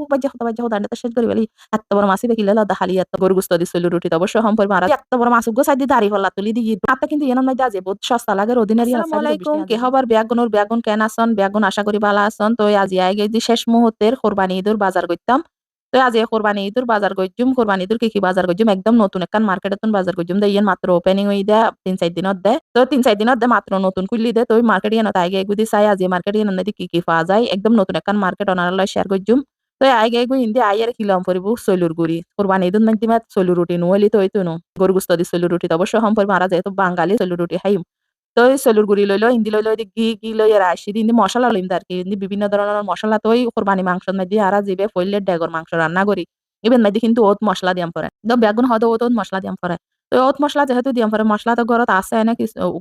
হতা হতা শেষ করি বলি এত বড় মাসি বেকিলে লদা খালি এত গরু গুস্ত দিছিল রুটি অবশ্য সম্পর্ক মারা এত বড় মাছ গো সাইদি দাঁড়ি হল্লা তুলি কিন্তু বহুত সস্তা লাগে অর্ডিনারি আসসালামু আলাইকুম। কে হবার ব্যাগুনর ব্যাগুন কেন আসন ব্যাগুন আশা করি ভালো আসন। তো আজি আগে যে শেষ মুহূর্তের কোরবানি ঈদুর বাজার করতাম তো আজি কোরবানি ঈদুর বাজার গজ্জুম কোরবানি ঈদুর কি কি বাজার গজ্জুম একদম নতুন একখান মার্কেটে বাজার গজ্জুম দে ইয়েন মাত্র ওপেনিং হই দে তিন চার দিনত দে। তো তিন চার দিনত দে মাত্র নতুন খুললি দে। তো মার্কেট ইয়েন আগে এগুদি চাই আজি মার্কেট ইয়েন কি কি পাওয়া যায়। একদম নতুন একখান মার্কেট অনারালয় শেয়ার গজ্জুম আগে এগু ইন্দি আইয়ার খিলাম পরিবু সৈলুর গুড়ি কোরবানি ঈদুন নাকি মাত সৈলুর রুটি নুয়েলি তো হইতো নো গরু গুস্ত দি সৈলুর রুটি অবশ্য সম্পর্ক মারা যেহেতু বাঙালি সৈলুর রুটি খাইম তো সলুর গুড়ি লইলো ইন্দি লইলো ঘি ঘি লই রাশি ইন্দি মশলা লইম আর কি ইন্দি বিভিন্ন ধরনের মশলা তো ওই কোরবানি মাংস মধ্যে আর জিবে ফইলে ডেগর মাংস রান্না করি ইবেন মধ্যে কিন্তু ওত মশলা দিয়াম পরে তো বেগুন হয়তো ওত মশলা দিয়াম পরে তো ওত মশলা যেহেতু দিয়াম পরে মশলা তো ঘরত আছে এনে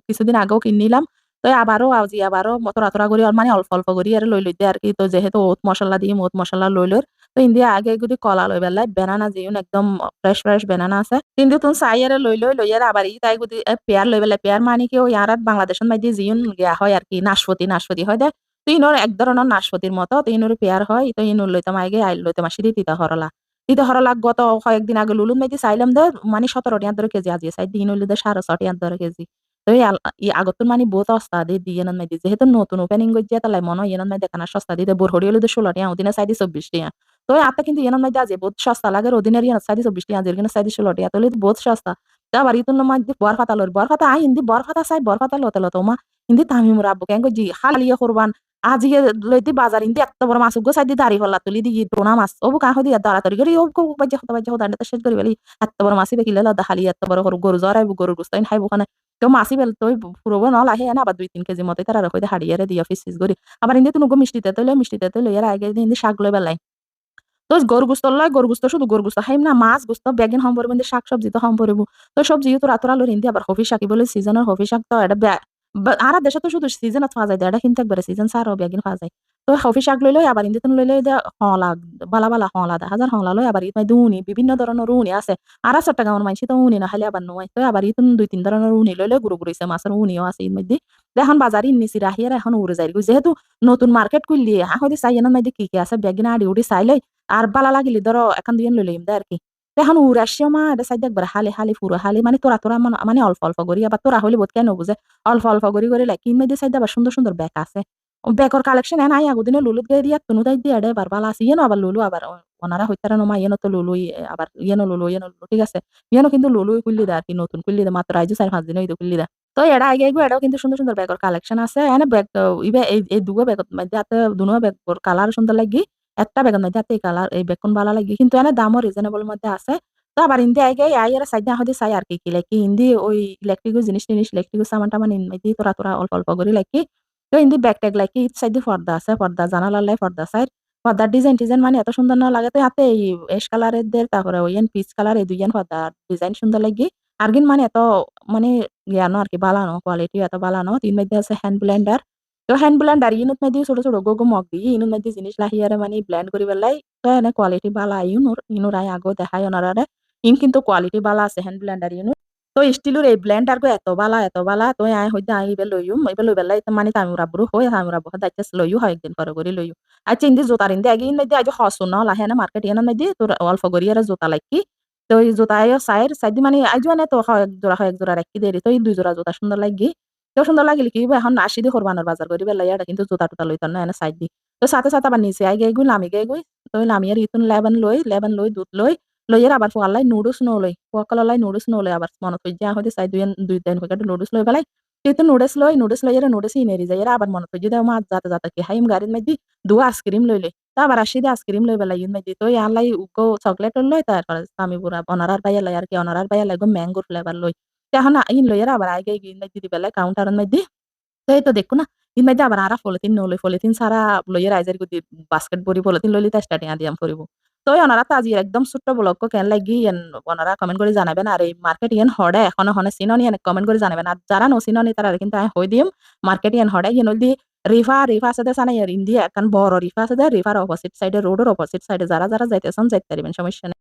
কিছুদিন আগেও কিনিলাম তো আবারও আজি আবারও তরা তরা করি মানে অল্প অল্প করি আর লই লই আর কি। তো যেহেতু ওত মশলা দিম ওত মশলা লই লই তো ইন্দিয়া আগে যদি কলা লই বেলাই বেনানা যিউন একদম ফ্রেশ ফ্রেশ বেনানা আছে। কিন্তু তুমি চাই আর লই লই লই আর আবার তাই যদি পেয়ার লই বেলাই পেয়ার মানে কি ওই আর বাংলাদেশের মধ্যে যিউন গিয়া হয় আর কি নাশপতি নাশপতি হয় দে। তো ইনোর এক ধরনের নাশপতির মতো তো ইনোর পেয়ার হয় তো ইনুর লইতাম আগে আইল লইতাম আসি তিতা হরলা দিতে হরলা গত কয়েকদিন আগে লুলুন মাইতে চাইলাম দে মানে সতেরো টিয়ার কেজি আজি চাই দিন হইলে সাড়ে ছ টিয়ার কেজি। তো এই আগতুন মানে বহুত সস্তা দিয়ে দিয়ে নাই দিয়ে যেহেতু নতুন ওপেনিং গজ্জিয়া তালাই মনে হয় নাই দেখানা সস্তা দিয়ে বোর হড়ি হলে ষোলো টিয়া ওদিনে চাইদি চব্বিশ টিয়া। তো আত্মা কিন্তু এনার মধ্যে আছে বহুত সস্তা লাগে ওদিনের ইয়ান চাইদি চব্বিশ টিয়া যেখানে চাইদি ষোলো টিয়া তাহলে বহুত সস্তা। আবার ইতুন মধ্যে বর খাতা লর বর খাতা আই হিন্দি বর খাতা চাই বর খাতা লতে লতো মা হিন্দি তামিম রাব্বু কেন জি হালিয়ে করবান আজকে লইতে বাজার ইন্দি এত বড় মাছ গো সাইদি দাঁড়ি হল্লা, তুলি দি টোনা মাছ ওবু কাহ দিয়া তাড়াতাড়ি করে ও বাজ্যা হতা বাজ্যা হতা শেষ করি বলি এত বড় মাছি বেকিলে লদা খালি এত বড় গরু জরাইব গরু গুস্তাইন খাইব ওখানে তো মাছি বেল তো ফুরবো নল আহে না আবার দুই তিন কেজি মতো তারা রাখতে হাড়িয়ারে দিয়া ফিস ফিস করি আবার ইন্দি তুমি মিষ্টিতে তৈলে মিষ্টিতে তৈলে এর আগে ইন্দি শাক লই বেলাই তো গরু গুস্ত লয় গরু গুস্ত শুধু গরু গুস্ত খাইম না মাছ গুস্ত বেগিন হম পরিব শাক সবজি তো হম পরিব তো সবজি তো রাতরা লই ইন্দি আবার হফি শাকি বলে সিজনের হফি শাক তো এটা আর দেশে তো শুধু সিজনত পাওয়া যায় এটা কিন্তু একবারে সিজন সার বেগিন পাওয়া যায় তো হফি শাক লই লই আবার ইন্দিতন লই লই হলা বালা বালা হলা দা হাজার হলা লই আবার ইতাই দুনি বিভিন্ন ধরনের উনি আছে। আর আছে টাকা মানসি তো উনি না খালি আবার নয় তো আবার ইতুন দুই তিন ধরনের উনি লই লই গুরু গুরুইছে মাছের উনিও আছে ইর মধ্যে এখন বাজারে নিছি রাহিয়ার এখন উড়ে যাই যেহেতু নতুন মার্কেট খুললি এখন চাই এনার মধ্যে কি কি আছে, বেগিনা আড়ি উড়ি চাই লই আর বালা লাগিলি ধরো এখন লই লইম দে আর কি। এখন উড়াসিও মা এটা সাইড একবার হালি হালি ফুরো হালি মানে তোরা তোরা মানে অল্প অল্প করি আবার তোরা হলে বোধ কেন বুঝে অল্প অল্প করি করে লাইক মধ্যে সাইড আবার সুন্দর সুন্দর ব্যাগ আছে। ব্যাগর কালেকশন এন আই আগুদিনে লুলুত গাই দিয়া তুনু তাই দিয়ে এবার বালা আছে ইয়েনো আবার লুলু আবার ওনারা হইতারা নমা ইয়েনো তো লুলুই আবার ইয়েনো লুলু ইয়েনো লুলু ঠিক আছে ইয়েনো কিন্তু লুলুই খুললি দা আর কি নতুন খুললি দা মাত্র আইজু চার পাঁচ দিন হইতো খুললি দা তো এরা আগে এগো এটাও কিন্তু সুন্দর সুন্দর ব্যাগর কালেকশন আছে এনে ব্যাগ ইবে এই দুগো ব্যাগত মধ্যে হাতে দুনো ব্যাগর কালার সুন্দর লাগি একটা ব্যাগের মধ্যে হাতে কালার এই বেগুন বালা লাগি কিন্তু এনে দামও রিজনেবল মধ্যে আছে তো আবার ইন্দি আগে আইয়ার সাইড হতে চাই আর কি কি লাইকি ইন্দি ওই ইলেকট্রিক জিনিস টিনিস ইলেকট্রিক সামান টামান তোরা তোরা অল্প অল্প করে লাইকি তো ইন্দি ব্যাগ ট্যাগ লাইকি ইট সাইড পর্দা আছে পর্দা জানালার লাই পর্দা সাইড পর্দার ডিজাইন টিজাইন মানে এত সুন্দর না লাগে তো হাতে এই এস কালারের দের, তারপরে ওই পিচ কালার এই দুইজন পর্দার ডিজাইন সুন্দর লাগি। আর কিন্তু মানে এত মানে জ্ঞানো আর কি বালানো কোয়ালিটি এত বালানো তিন মধ্যে আছে হ্যান্ড ব্লেন্ডার তো হ্যান্ড ব্লেন্ডার ইনুত মধ্যে ছোট ছোট গোগো মগ দিয়ে ইনুত মধ্যে জিনিস লাহিয়ারে মানে ব্লেন্ড করি বেলাই তো এনে কোয়ালিটি বালা ইউনুর ইনুর আই আগো দেখাই ওনারারে ইন কিন্তু কোয়ালিটি বালা আছে হ্যান্ড ব্লেন্ডার ইউনো তো স্টিলুর এই ব্লেন্ডার গো এত বালা এত বালা তো আই হইতে আই ইবে লইয়ুম ইবে লই বেলাই মানে তামি রাবরু হই তামি রাবু দাইতে লইয়ু হয় একদিন পরে করি লইয়ু। আচ্ছা ইন্দি জোতার ইন্দি আগে ইন মধ্যে আজ হসু ন, লাহে না মার্কেট ইয়ান মধ্যে তোর অল্প করি আর জোতা লাইকি। তো এই জোতা আয় সাইড সাইড মানে আজ মানে তো হয়, এক জোড়া হয়, এক জোড়া রাখি দেরি তো এই দুই জোড়া জোতা সুন্দর লাগি। তো সুন্দর লাগিল কি এখন আসি দি কোরবানোর বাজার করি বেলাই এটা কিন্তু জোতা টোতা লইতাম না এনে সাইড দি তো সাথে সাথে আবার নিচে আই গে গুই লামি গে গুই তো আর ইতুন লেবান লই লেবান লই দুধ লই লইয়ের আবার ফুয়ালাই নুডলস নলই ফুয়াকালাই নুডলস নলই আবার মনত হই যা হইতে চাই দুই দুই দিন প্যাকেট নুডলস লই বেলাই কিন্তু নুডলস লই নুডলস লইয়ের নুডলস ইনেরি যাই আবার মনত হই যদি মা যাতে যাতে কি হাইম গাড়ির মধ্যে দু আইসক্রিম লই লই তা আবার আসি দিয়ে আইসক্রিম লই বেলাই মধ্যে তো ইয়ালাই উগো চকলেট লই তারপর আমি পুরা অনারার বাইয়া লাই আর কি অনারার বাইয়া লাগো ম্যাঙ্গো ফ্লেভার লই এখন ইন লইয়ের আবার আগে ইন মধ্যে দি বেলাই কাউন্টারের মধ্যে তো এই তো দেখো না ইন মধ্যে আবার আরা ফলতিন নলই ফলতিন সারা লইয়ের আইজের গুদি বাস্কেট বড়ি ফলতিন লইলি তা স্টার্টিং দিয়াম করিব তো ওনারা তো আজি একদম ছোট্ট ব্লগ কেন লাগি ওনারা কমেন্ট করে জানাবেন আর এই মার্কেট ইয়ান হড়ে এখন হনে চিননি এনে কমেন্ট করে জানাবেন আর যারা নো চিননি তারা কিন্তু আমি হই দিম মার্কেট ইয়ান হড়ে ইয়ান দি রিফা রিফা আছে সানাই ইন্ডিয়া এখন বড় রিফা আছে রিফার অপোজিট সাইডে রোডের অপোজিট সাইডে যারা যারা যাইতেছেন যাইতে পারবেন সমস্যা নেই।